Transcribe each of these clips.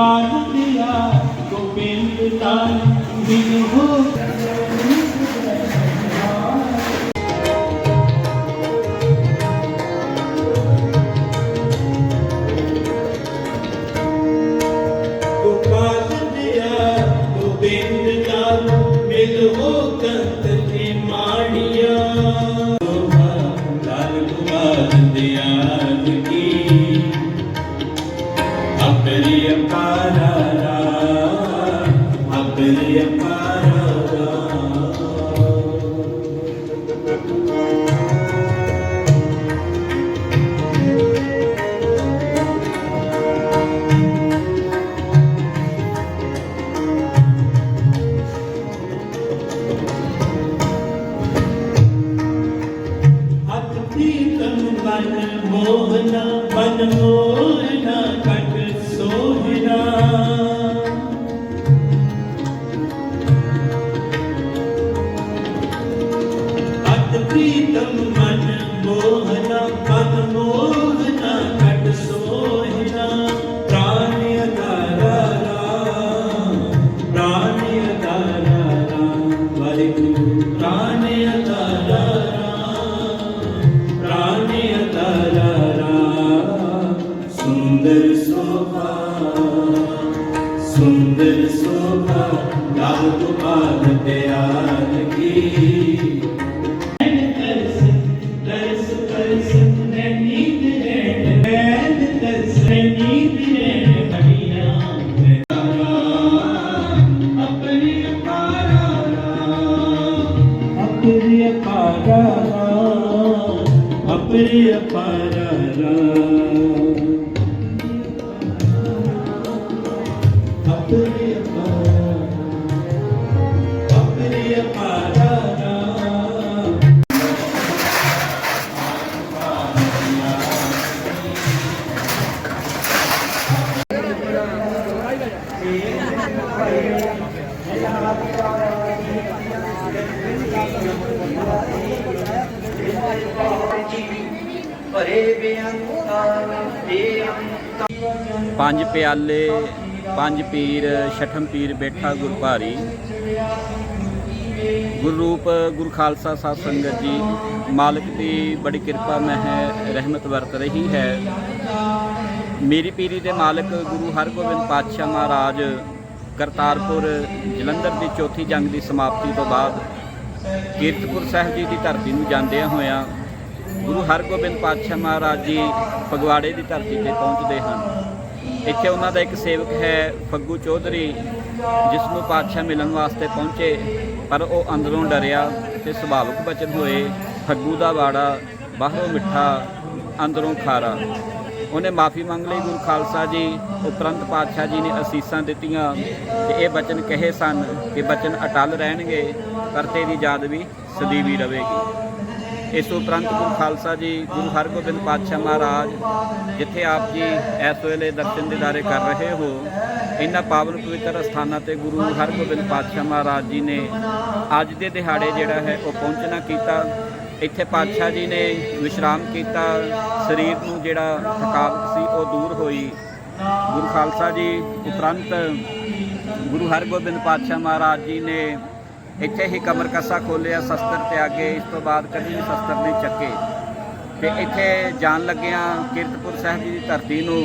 ਪਾਰ ਦਿਆ ਗੋਬਿੰਦ ਤਾਲ ਬਿਨ ਹੋ ਬਿੰਦ ਕਾਲ ਮਿਲ ਹੋ ਕੰਤ ਤੇ ਮਾੜੀਆਂ ਸੁੰਦਰ ਸੋਭਾ ਲਾਲ ਗੋਪਾਲ ਪਿਆਰ ਕੀ। ਤਰਸ ਤਰਸ ਪੰਜ ਪਿਆਲੇ ਪੰਜ ਪੀਰ, ਛਠਮ ਪੀਰ, ਬੈਠਾ, ਗੁਰ ਭਾਰੀ। ਗੁਰੂ ਰੂਪ ਗੁਰੂ ਖਾਲਸਾ, ਸਾਧ ਸੰਗਤ ਜੀ, ਮਾਲਕ ਦੀ ਬੜੀ ਕਿਰਪਾ ਮਹਿ ਰਹਿਮਤ ਵਰਤ ਰਹੀ ਹੈ। ਮੇਰੀ ਪੀਰੀ ਦੇ ਮਾਲਕ ਗੁਰੂ ਹਰਗੋਬਿੰਦ ਪਾਤਸ਼ਾਹ ਮਹਾਰਾਜ, ਕਰਤਾਰਪੁਰ ਜਲੰਧਰ ਦੀ ਚੌਥੀ ਜੰਗ ਦੀ ਸਮਾਪਤੀ ਤੋਂ ਬਾਅਦ ਕੀਰਤਪੁਰ ਸਾਹਿਬ ਜੀ ਦੀ ਧਰਤੀ ਨੂੰ ਜਾਂਦਿਆਂ ਹੋਇਆਂ ਗੁਰੂ ਹਰਗੋਬਿੰਦ ਪਾਤਸ਼ਾਹ ਮਹਾਰਾਜ ਜੀ ਫਗਵਾੜੇ ਦੀ ਧਰਤੀ ਤੇ ਪਹੁੰਚਦੇ ਹਨ। ਇੱਥੇ ਉਹਨਾਂ ਦਾ ਇੱਕ ਸੇਵਕ ਹੈ ਫੱਗੂ ਚੌਧਰੀ ਜਿਸ ਨੂੰ ਪਾਤਸ਼ਾਹ ਮਿਲਣ ਵਾਸਤੇ ਪਹੁੰਚੇ, ਪਰ ਉਹ ਅੰਦਰੋਂ ਡਰਿਆ ਤੇ ਸੁਭਾਵਿਕ ਬਚਨ ਹੋਏ। ਫੱਗੂ ਦਾ ਬਾੜਾ ਬਾਹਰੋਂ ਮਿੱਠਾ, ਅੰਦਰੋਂ ਖਾਰਾ। ਉਹਨੇ ਮਾਫੀ ਮੰਗ ਲਈ ਗੁਰੂ ਖਾਲਸਾ ਜੀ। ਉਪਰੰਤ ਪਾਤਸ਼ਾਹ ਜੀ ਨੇ ਅਸੀਸਾਂ ਦਿੱਤੀਆਂ ਤੇ ਇਹ ਬਚਨ ਕਹੇ ਸਨ ਕਿ ਬਚਨ ਅਟਲ ਰਹਿਣਗੇ, ਪਰ ਤੇਰੀ ਯਾਦ ਵੀ ਸਦੀਵੀ ਰਹੇਗੀ ਇਸ ਉਪਰੰਤ ਗੁਰੂ ਖਾਲਸਾ ਜੀ, ਗੁਰੂ ਹਰਗੋਬਿੰਦ ਪਾਤਸ਼ਾਹ ਮਹਾਰਾਜ, ਜਿੱਥੇ ਆਪ ਜੀ ਇਸ ਵੇਲੇ ਦਰਸ਼ਨ ਦਿਦਾਰੇ ਕਰ ਰਹੇ ਹੋ, ਇਹਨਾਂ ਪਾਵਨ ਪਵਿੱਤਰ ਸਥਾਨਾਂ ਤੇ ਗੁਰੂ ਹਰਗੋਬਿੰਦ ਪਾਤਸ਼ਾਹ ਮਹਾਰਾਜ ਜੀ ਨੇ ਅੱਜ ਦੇ ਦਿਹਾੜੇ ਜਿਹੜਾ ਹੈ ਉਹ ਪਹੁੰਚਣਾ ਕੀਤਾ। ਇੱਥੇ ਪਾਤਸ਼ਾਹ ਜੀ ਨੇ ਵਿਸ਼ਰਾਮ ਕੀਤਾ, ਸਰੀਰ ਨੂੰ ਜਿਹੜਾ ਥਕਾਵਟ ਸੀ ਉਹ ਦੂਰ ਹੋਈ। ਗੁਰੂ ਖਾਲਸਾ ਜੀ ਉਪਰੰਤ ਗੁਰੂ ਹਰਗੋਬਿੰਦ ਪਾਤਸ਼ਾਹ ਮਹਾਰਾਜ ਜੀ ਨੇ ਇੱਥੇ ਹੀ ਕਮਰ ਕੱਸਾ ਖੋਲਿਆ, ਸ਼ਸਤਰ ਤਿਆਗੇ, ਇਸ ਤੋਂ ਬਾਅਦ ਕਦੀ ਵੀ ਸ਼ਸਤਰ ਨਹੀਂ ਚੱਕੇ। ਤੇ ਇੱਥੇ ਜਾਣ ਲੱਗਿਆਂ ਕੀਰਤਪੁਰ ਸਾਹਿਬ ਜੀ ਦੀ ਧਰਤੀ ਨੂੰ,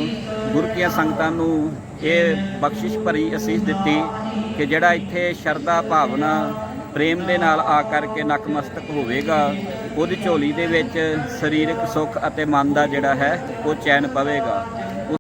ਗੁਰੂ ਕੀਆਂ ਸੰਗਤਾਂ ਨੂੰ ਇਹ ਬਖਸ਼ਿਸ਼ ਭਰੀ ਅਸੀਸ ਦਿੱਤੀ ਕਿ ਜਿਹੜਾ ਇੱਥੇ ਸ਼ਰਧਾ ਭਾਵਨਾ, ਪ੍ਰੇਮ ਦੇ ਨਾਲ ਆ ਕਰਕੇ ਨਕਮਸਤਕ ਹੋਵੇਗਾ, ਉਹਦੀ ਝੋਲੀ ਦੇ ਵਿੱਚ ਸਰੀਰਕ ਸੁੱਖ ਅਤੇ ਮਨ ਦਾ ਜਿਹੜਾ ਹੈ, ਉਹ ਚੈਨ ਪਵੇਗਾ।